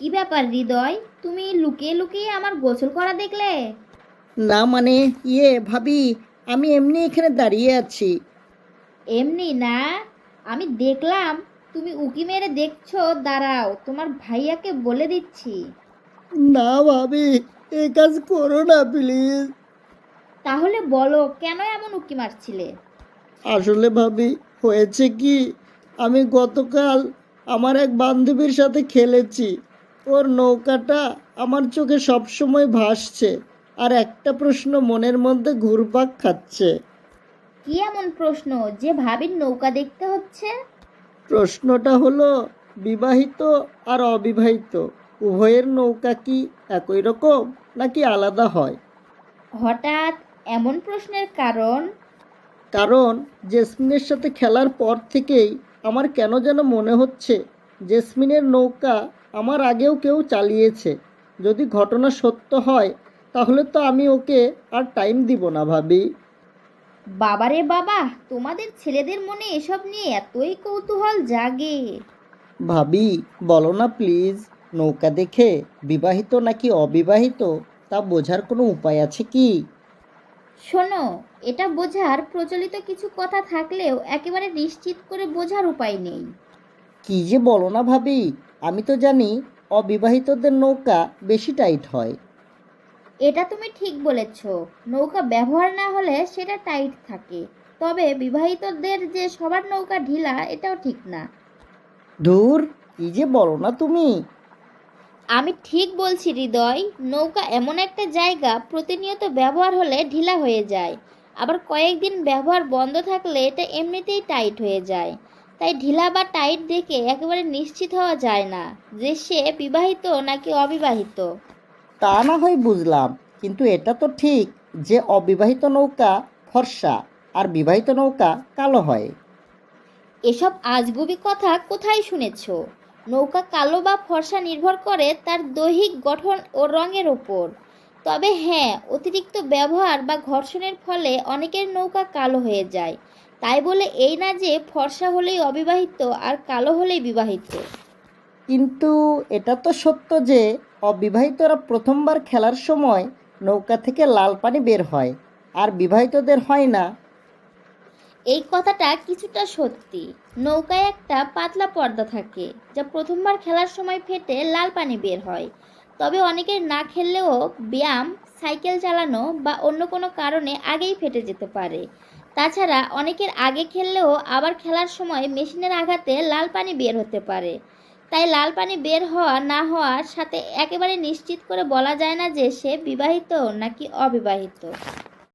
কি ব্যাপার হৃদয়? তুমি লুকিয়ে লুকিয়ে আমার গোসল করা দেখলে? না মানে ইয়ে ভাবি আমি এমনি এখানে দাঁড়িয়ে আছি। এমনি না? আমি দেখলাম তুমি উকি মেরে দেখছ দাঁড়াও তোমার ভাইয়াকে বলে দিচ্ছি। না ভাবি এ কাজ করো না প্লিজ। তাহলে বলো কেন এমন উকি মারছিলে? আসলে ভাবি হয়েছে কি আমি গতকাল আমার এক বান্ধবীর সাথে খেলেছি। ওর নৌকাটা আমার চোখে সবসময় ভাসছে আর একটা প্রশ্ন মনের মধ্যে ঘুরপাক খাচ্ছে। কি এমন প্রশ্ন যে ভাবির নৌকা দেখতে হচ্ছে? প্রশ্নটা হলো বিবাহিত আর অবিবাহিত উভয়ের নৌকা কি একই রকম নাকি আলাদা হয়? হঠাৎ এমন প্রশ্নের কারণ? কারণ জেসমিনের সাথে খেলার পর থেকেই আমার কেন যেন মনে হচ্ছে জেসমিনের নৌকা আমার আগেও কেউ চালিয়েছে। যদি ঘটনা সত্য হয় তাহলে তো আমি ওকে আর টাইম দিব না ভাবি। বাবারে বাবা তোমাদের ছেলেদের মনে এসব নিয়ে এতই কৌতূহল জাগে। ভাবি বলো না প্লিজ নৌকা দেখে বিবাহিত নাকি অবিবাহিত তা বোঝার কোনো উপায় আছে কি? শোনো এটা বোঝার প্রচলিত কিছু কথা থাকলেও একেবারে নিশ্চিত করে বোঝার উপায় নেই। কি যে বলো না ভাবি আমি তো জানি অবিবাহিতদের নৌকা বেশি টাইট হয়। এটা তুমি ঠিক বলেছ। নৌকা ব্যবহার না হলে সেটা টাইট থাকে। তবে বিবাহিতদের যে সবার নৌকা ঢিলা এটাও ঠিক না। ধুর কি যে বলো না তুমি। আমি ঠিক বলছি হৃদয়। নৌকা এমন একটা জায়গা প্রতিনিয়ত ব্যবহার হলে ঢিলা হয়ে যায়। আবার কয়েকদিন ব্যবহার বন্ধ থাকলে এটা এমনিতেই টাইট হয়ে যায়। তাই ঢিলা বা টাইট দেখে একেবারে নিশ্চিত হওয়া যায় না যে সে বিবাহিত নাকি অবিবাহিত। তা না হয় বুঝলাম কিন্তু এটা তো ঠিক যে অবিবাহিত নৌকা ফর্সা আর বিবাহিত নৌকা কালো হয়। এসব আজগুবি কথা কোথায় শুনেছ? নৌকা কালো বা ফর্সা নির্ভর করে তার দৈহিক গঠন ও রঙের ওপর তবে হ্যাঁ অতিরিক্ত ব্যবহার বা ঘর্ষণের ফলে অনেকের নৌকা কালো হয়ে যায়। তাই বলে এই না যে ফর্সা হলেই অবিবাহিত আর কালো হলেই বিবাহিত। কিন্তু এটা তো সত্য যে অবিবাহিতরা প্রথমবার খেলার সময় নৌকা থেকে লাল পানি বের হয় আর বিবাহিতদের হয় না। এই কথাটা কিছুটা সত্যি। নৌকায় একটা পাতলা পর্দা থাকে যা প্রথমবার খেলার সময় ফেটে লাল পানি বের হয়। তবে অনেকের না খেললেও ব্যায়াম সাইকেল চালানো বা অন্য কোনো কারণে আগেই ফেটে যেতে পারে। তাছাড়া অনেকের আগে খেললেও আবার খেলার সময় মেশিনের আঘাতে লাল পানি বের হতে পারে। তাই লাল পানি বের হওয়া, না হওয়ার সাথে একেবারে নিশ্চিত করে বলা যায় না যে সে বিবাহিত নাকি অবিবাহিত।